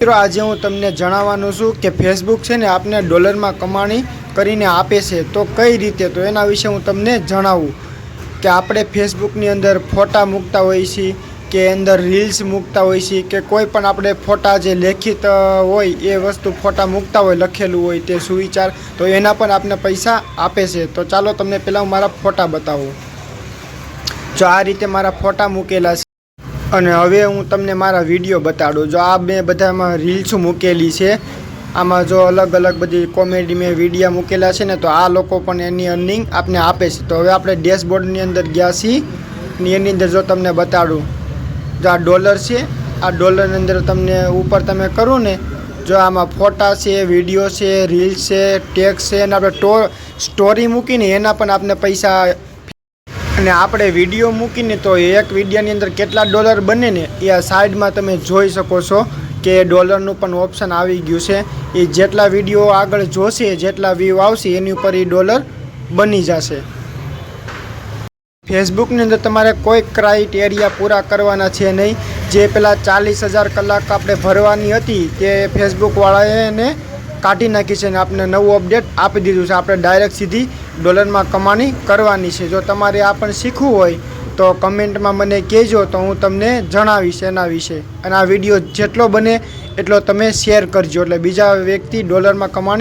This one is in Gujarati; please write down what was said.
મિત્રો, આજે હું તમને જણાવવાનું છું કે ફેસબુક છે ને આપને ડોલરમાં કમાણી કરીને આપે છે. તો કઈ રીતે? તો એના વિશે હું તમને જણાવું કે આપણે ફેસબુકની અંદર ફોટા મૂકતા હોઈએ છીએ, કે અંદર રીલ્સ મૂકતા હોઈએ છીએ, કે કોઈ પણ આપણે ફોટા જે લેખિત હોય એ વસ્તુ ફોટા મૂકતા હોય, લખેલું હોય તે સુવિચાર, તો એના પણ આપને પૈસા આપે છે. તો ચાલો તમને પહેલાં હું મારા ફોટા બતાવું. જો આ રીતે મારા ફોટા મૂકેલા છે. અને હવે હું તમને મારા વીડિયો બતાડું. જો આ મેં બધામાં રીલ્સ મૂકેલી છે, આમાં જો અલગ અલગ બધી કોમેડી મેં વિડીયા મૂકેલા છે ને, તો આ લોકો પણ એની અર્નિંગ આપને આપે છે. તો હવે આપણે ડેશબોર્ડની અંદર ગયા છીએ એની અંદર જો તમને બતાડું. જો આ ડોલર છે, આ ડોલરની અંદર તમને ઉપર તમે કરો ને, જો આમાં ફોટા છે વીડિયો છે રીલ્સ છે ટેક્સ છે, અને આપણે સ્ટોરી મૂકીને એના પણ આપને પૈસા અને આપણે વીડિયો મૂકીને તો એક વિડીયાની અંદર કેટલા ડોલર બને ને એ આ સાઈડમાં તમે જોઈ શકો છો કે ડોલરનું પણ ઓપ્શન આવી ગયું છે. એ જેટલા વીડિયો આગળ જોશે, જેટલા વ્યૂ આવશે, એની ઉપર એ ડોલર બની જશે. ફેસબુકની અંદર તમારે કોઈ ક્રાઇટેરિયા પૂરા કરવાના છે નહીં. જે પેલા ચાલીસ હજાર કલાક આપણે ભરવાની હતી તે ફેસબુકવાળાએ એને કાઢી નાખી છે અને આપણે નવું અપડેટ આપી દીધું છે. આપણે ડાયરેક્ટ સીધી ડોલરમાં કમાણી કરવાની છે. જો તમારે આ પણ શીખવું હોય તો કમેન્ટમાં મને કહેજો તો હું તમને જણાવીશ એના વિશે. અને આ વીડિયો જેટલો બને એટલો તમે શેર કરજો. એટલે બીજા વ્યક્તિ ડોલરમાં કમાણી